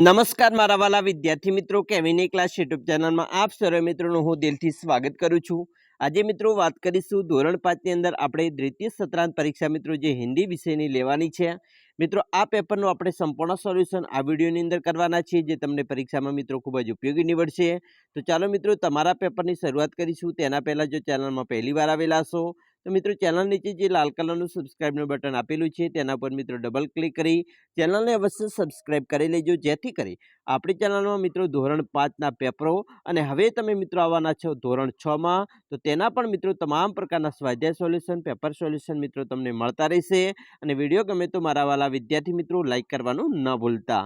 નમસ્કાર મારા વાલા વિદ્યાર્થી મિત્રો, કેવિની ક્લાસ યુટ્યુબ ચેનલમાં આપ સર્વે મિત્રોનું હું દિલથી સ્વાગત કરું છું. આજે મિત્રો વાત કરીશું ધોરણ પાંચની અંદર આપણે દ્વિતીય સત્રાંત પરીક્ષા મિત્રો જે હિન્દી વિષયની લેવાની છે. મિત્રો, આ પેપરનું આપણે સંપૂર્ણ સોલ્યુશન આ વિડીયોની અંદર કરવાના છીએ જે તમને પરીક્ષામાં મિત્રો ખૂબ જ ઉપયોગી નીવડશે. તો ચાલો મિત્રો, તમારા પેપરની શરૂઆત કરીશું. તેના પહેલાં જો ચેનલમાં પહેલી વાર આવેલા હશો તો મિત્રો ચેનલ નીચે જે લાલ કલરનું સબસ્ક્રાઇબનું બટન આપેલું છે, તેના પર મિત્રો ડબલ ક્લિક કરી ચેનલને અવશ્ય સબસ્ક્રાઇબ કરી લેજો, જેથી કરી આપણી ચેનલમાં મિત્રો ધોરણ પાંચના પેપરો અને હવે તમે મિત્રો આવવાના છો ધોરણ છમાં તો તેના પણ મિત્રો તમામ પ્રકારના સ્વાધ્યાય સોલ્યુશન પેપર સોલ્યુશન મિત્રો તમને મળતા રહેશે અને વીડિયો ગમે તો મારા વાલા વિદ્યાર્થી મિત્રો લાઇક કરવાનું ન ભૂલતા.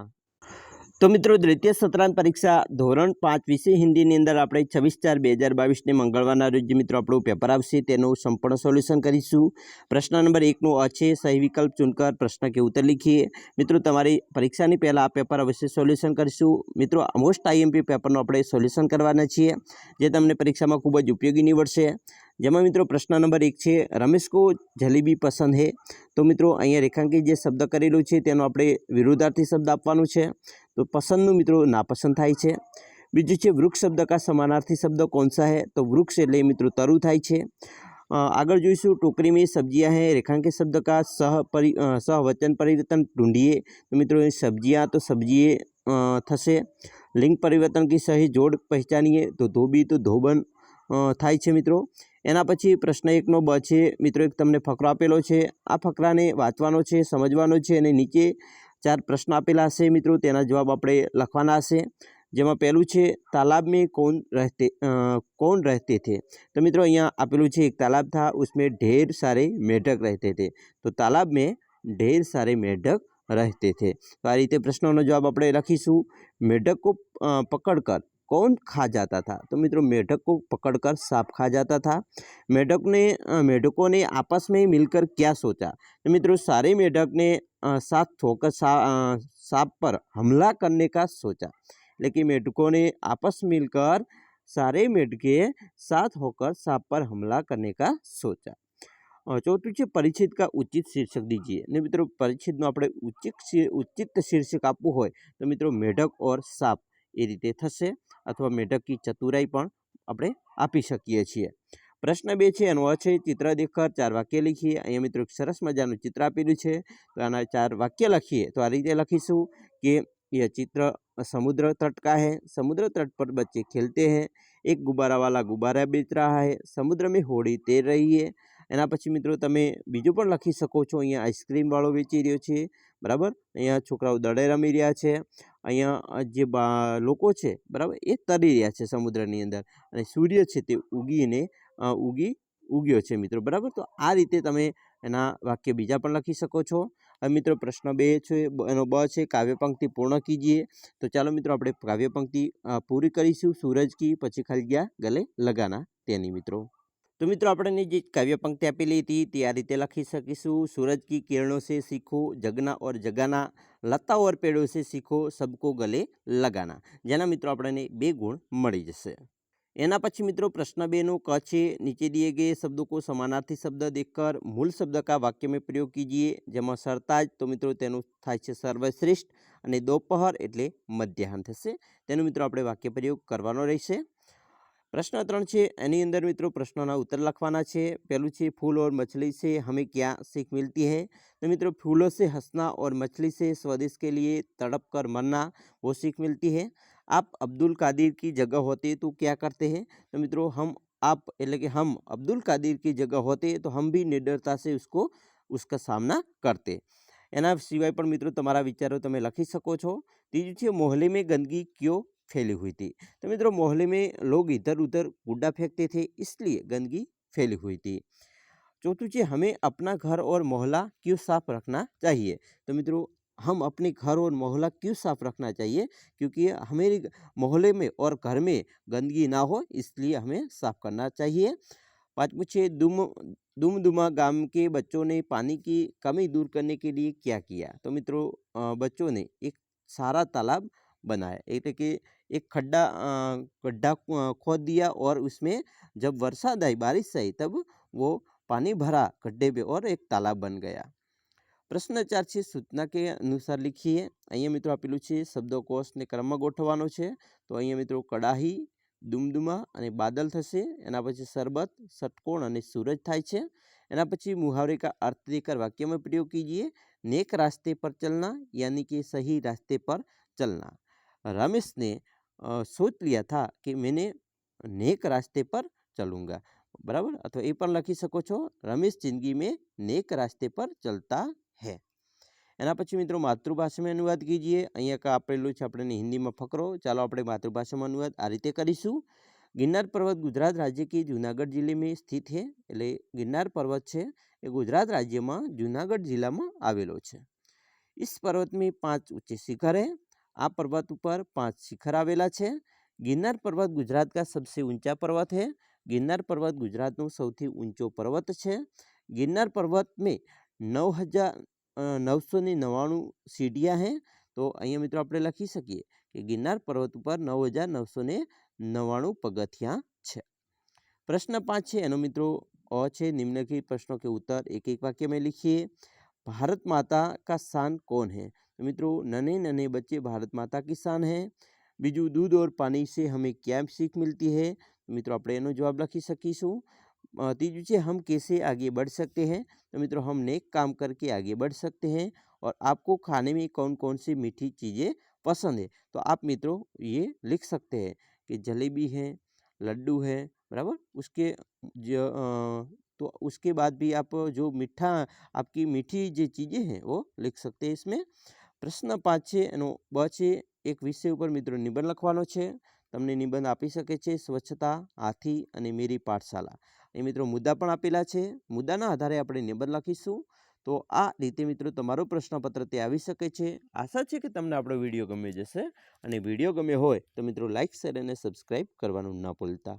તો મિત્રો, દ્વિતીય સત્રાંત પરીક્ષા ધોરણ પાંચ વિષય હિન્દીની અંદર આપણે છવ્વીસ ચાર બે હજાર બાવીસને મંગળવારના રોજ મિત્રો આપણું પેપર આવશે તેનું સંપૂર્ણ સોલ્યુશન કરીશું. પ્રશ્ન નંબર એકનું અ છે, સહી વિકલ્પ ચૂનકર પ્રશ્ન કે ઉત્તર લીખીએ. મિત્રો, તમારી પરીક્ષાની પહેલાં આ પેપર અવશ્ય સોલ્યુશન કરીશું. મિત્રો મોસ્ટ આઈએમપી પેપરનું આપણે સોલ્યુશન કરવાના છીએ, જે તમને પરીક્ષામાં ખૂબ જ ઉપયોગી નીવડશે. જેમાં મિત્રો, પ્રશ્ન નંબર એક છે, રમેશ કો જલેબી પસંદ હે? તો મિત્રો, અહીંયા રેખાંકિત જે શબ્દ કરેલું છે, તેનો આપણે વિરુદ્ધાર્થી શબ્દ આપવાનું છે. તો પસંદનું મિત્રો નાપસંદ થાય છે. બીજું છે વૃક્ષ શબ્દ કા સમાનાર્થી શબ્દ કોણ સા હે? તો વૃક્ષ એટલે મિત્રો તરુ થાય છે. આગળ જોઈશું ટોકરી મેં સબ્જીયાં હૈ, રેખાંકિત શબ્દ કા સહ પરિ સહવચન પરિવર્તન ઢૂંઢીએ. તો મિત્રો સબ્જીયાં તો સબ્જીએ થશે. લિંગ પરિવર્તન કી સહી જોડ પહેચાનીએ તો ધોબી તો ધોબન થાય છે મિત્રો. એના પછી પ્રશ્ન એકનો બ છે, મિત્રો એક તમને ફકરો આપેલો છે. આ ફકરાને વાંચવાનો છે, સમજવાનો છે અને નીચે ચાર પ્રશ્ન આપેલા હશે મિત્રો તેના જવાબ આપણે લખવાના હશે જેમાં પહેલું છે તાલાબ में कौन रहते અ, कौन रहते थे તો મિત્રો અહીંયા આપેલું છે એક તાલાબ था उसमें ढेर सारे मेढक रहते थे તો તાલાબ में ढेर सारे मेढक रहते थे તો આ રીતે પ્રશ્નોનો જવાબ આપણે લખીશું मेढक को અ, पकड़कर कौन खा जाता था तो मित्रों मेढक को पकड़कर सांप खा जाता था मेढक ने अ, मेढकों ने आपस में मिलकर क्या सोचा तो मित्रों सारे मेढक ने अ, साथ होकर सा अ, सांप पर हमला करने का सोचा लेकिन मेढकों ने आपस में मिलकर सारे मेढके साथ होकर सांप पर हमला करने का सोचा અ, ચોથું છે પરિચ્છેદ કા ઉચિત શીર્ષક દીજીએ ને મિત્રો પરિચ્છેદનું આપણે ઉચિત શી- ઉચિત શીર્ષક આપવું હોય તો મિત્રો મેઢક ઓર સાપ એ રીતે થશે અથવા મેઢક કી ચતુરાઈ પણ આપણે આપી શકીએ છીએ પ્રશ્ન બે છે એનો અ છે ચિત્ર દેખર ચાર વાક્ય લખીએ અહીંયા મિત્રો એક સરસ મજાનું ચિત્ર આપેલું છે તો આના ચાર વાક્ય લખીએ તો આ રીતે લખીશું કે यह चित्र समुद्र तट का है समुद्र तट पर बच्चे खेलते हैं एक गुब्बारा वाला गुब्बारा बेच रहा है समुद्र में होड़ी तैर रही है એના પછી મિત્રો તમે બીજું પણ લખી શકો છો અહીંયા આઈસ્ક્રીમવાળો વેચી રહ્યો છે બરાબર અહીંયા છોકરાઓ દડે રમી રહ્યા છે અહીંયા અ, જે બા લોકો છે બરાબર એ તરી રહ્યા છે સમુદ્રની અંદર અને સૂર્ય છે તે ઉગીને અ, ઉગી, ઉગ્યો છે મિત્રો. બરાબર? તો આ રીતે તમે એના વાક્ય બીજા પણ લખી શકો છો. મિત્રો પ્રશ્ન બે છે એનો બ છે, કાવ્ય પંક્તિ પૂર્ણ કીજીએ તો ચાલો મિત્રો આપણે કાવ્ય પંક્તિ પૂરી કરીશું. સૂરજ કી, પછી ખાલી ગયા ગલે લગાના તેની મિત્રો. તો મિત્રો આપણને જે કાવ્ય પંક્તિ આપેલી હતી તે આ રીતે લખી શકીશું. સૂરજ કી કિરણો છે શીખો, જગના ઓર જગાના લતા ઓર પેડો છે શીખો, સબકો ગલે લગાના. જેના મિત્રો આપણને બે ગુણ મળી જશે. એના પછી મિત્રો પ્રશ્ન बे ક છે. નીચે दिए ગયે શબ્દો को समानार्थी शब्द देखकर मूल શબ્દ કા વાક્યમાં પ્રયોગ કીજીએ कीजिए જેમાં સરતાજ તો મિત્રો તેનું થાય છે સર્વશ્રેષ્ઠ, અને દોપહર એટલે મધ્યાહન થશે. તેનો મિત્રો આપણે વાક્ય પ્રયોગ કરવાનો રહેશે. પ્રશ્ન ત્રણ છે. એની અંદર મિત્રો પ્રશ્નોના ઉત્તર લખવાના છે. પહેલું છે, ફૂલ ઓર મછલી છે હમે ક્યાં सीख મિલતી है તો મિત્રો ફૂલો સે હસના ઓર મછલી સે સ્વદેશ કે લીએ તડપ કર મરના, વો सीख मिलती है आप अब्दुल कादिर की जगह होते तो क्या करते हैं तो मित्रों हम आप એટલે કે हम अब्दुल कादिर की जगह होते तो हम भी निडरता से उसको उसका सामना करते એના સિવાય પણ મિત્રો તમારા વિચારો તમે લખી શકો છો ત્રીજું છે મોહલ્લે में गंदगी क्यों फैली हुई थी तो मित्रों मोहल्ले में लोग इधर उधर कूड़ा फेंकते थे इसलिए गंदगी फैली हुई थी चौथुं है हमें अपना घर और मोहल्ला क्यों साफ रखना चाहिए तो मित्रों हम अपने घर और मोहल्ला क्यों साफ रखना चाहिए क्योंकि हमारे ग- मोहल्ले में और घर में गंदगी ना हो इसलिए हमें साफ करना चाहिए पाँचवें छः दुम दुमदुमा गांव के बच्चों ने पानी की कमी दूर करने के लिए क्या किया तो मित्रों अ, बच्चों ने एक सारा तालाब बनाया એટલે કે एक खड्डा अ, गड्ढा अ, खोद दिया और उसमें जब बरसात आई बारिश आई तब वो पानी भरा गड्ढे में और एक तालाब बन गया પ્રશ્ન ચાર છે સૂચના કે અનુસાર લીખીએ અહીંયા મિત્રો આપેલું છે શબ્દકોશને ક્રમમાં ગોઠવવાનો છે તો અહીંયા મિત્રો કડાહી ડુમડુમા અને બાદલ થશે એના પછી શરબત ષટકોણ અને સૂરજ થાય છે એના પછી मुहावरे का अर्थ देकर वाक्य में प्रयोग कीजिए नेक रास्ते पर चलना यानी कि सही रास्ते पर चलना रमेश ने अ, सोच लिया था कि मैंने नेक रास्ते पर चलूँगा બરાબર અથવા એ પણ લખી શકો છો રમેશ જિંદગી મેં નેક રાસ્તે પર ચલતા है એના પછી મિત્રો માતૃભાષામાં અનુવાદ કીજીએ. અહીંયા કાં આપેલું છે આપણે હિન્દીમાં ફકરો. ચાલો આપણે માતૃભાષામાં અનુવાદ આ રીતે કરીશું. ગિરનાર પર્વત ગુજરાત રાજ્ય કે જૂનાગઢ જિલ્લામાં સ્થિત છે? એટલે ગિરનાર પર્વત છે, એ ગુજરાત રાજ્યમાં જૂનાગઢ જિલ્લામાં આવેલો છે. ઈસ પર્વતમાં પાંચ ઊંચે શિખર હે. આ પર્વત ઉપર પાંચ શિખર આવેલા છે. ગિરનાર પર્વત ગુજરાત કા સૌથી ઊંચા પર્વત હૈ. ગિરનાર પર્વત ગુજરાતનો સૌથી ઊંચો પર્વત છે. ગિરનાર પર્વત મેં નવ હજાર નવસો ને નવ્વાણું સીઢિયા હે તો અહીંયા મિત્રો આપણે લખી શકીએ કે ગિરનાર પર્વત ઉપર નવ હજાર નવસો ને નવ્વાણું પગથિયાં છે પ્રશ્ન પાંચ છે એનો મિત્રો અ છે निम्नलिखित प्रश्नों के उत्तर एक एक वाक्य में लिखिए भारत माता का शान कौन है तो मित्रों नन्हे नन्हे बच्चे भारत माता की शान है બીજું દૂધ और પાણી से हमें क्या सीख मिलती है તો મિત્રો આપણે એનો જવાબ લખી શકીશું અ, ત્રીજું છે हम कैसे आगे बढ़ सकते हैं तो मित्रों हम नेक काम करके आगे बढ़ सकते हैं और आपको खाने में कौन कौन सी मीठी चीज़ें पसंद है तो आप मित्रों ये लिख सकते हैं कि जलेबी है लड्डू है बराबर उसके जो अ, तो उसके बाद भी आप जो मीठा आपकी मीठी जो चीज़ें हैं वो लिख सकते हैं इसमें પ્રશ્ન પાંચ છે એનો બ છે એક વિષય ઉપર મિત્રો નિબંધ લખવાનો છે તમને નિબંધ આપી શકે છે સ્વચ્છતા હાથી અને મેરી પાઠશાલા એ મિત્રો મુદ્દા પણ આપેલા છે. મુદ્દાના આધારે આપણે નિબંધ લખીશું. તો આ રીતે મિત્રો તમારો પ્રશ્નપત્ર તે આવી શકે છે. આશા છે કે તમને આપણો વીડિયો ગમ્યો જશે અને વીડિયો ગમ્યો હોય તો મિત્રો લાઇક શેર અને સબસ્ક્રાઈબ કરવાનું ના ભૂલતા.